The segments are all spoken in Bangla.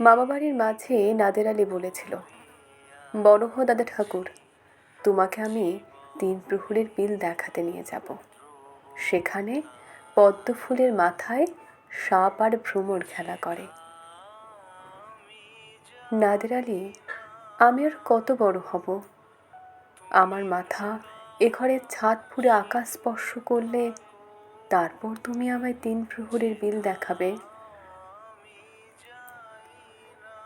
মামা বাড়ির মাঝে নাদের আলী বলেছিল, বড় হো দাদা ঠাকুর, তোমাকে আমি তিন প্রহরের বিল দেখাতে নিয়ে যাব। সেখানে পদ্ম ফুলের মাথায় সাপ আর ভ্রমর খেলা করে। নাদের আলী, আমি আর কত বড় হব? আমার মাথা এ ঘরের ছাদ ফুরে আকাশ স্পর্শ করলে তারপর তুমি আমায় তিন প্রহরের বিল দেখাবে।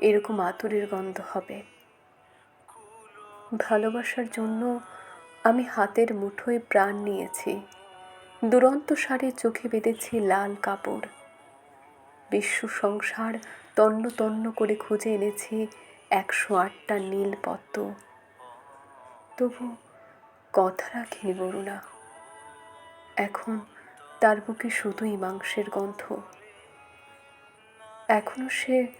এরকম আতুরের গন্ধ হবে। ভালোবাসার জন্য আমি হাতের মুঠোয় প্রাণ নিয়েছি। দুরন্ত সারে চোখে বেঁধেছি লাল কাপড়। বিশ্ব সংসার তন্ন তন্ন করে খুঁজে এনেছি একশো আটটা নীল পদ্ম। তবু কথা রাখিনি বরুণা। এখন তার বুকে শুধুই মাংসের গন্ধ। এখনও সে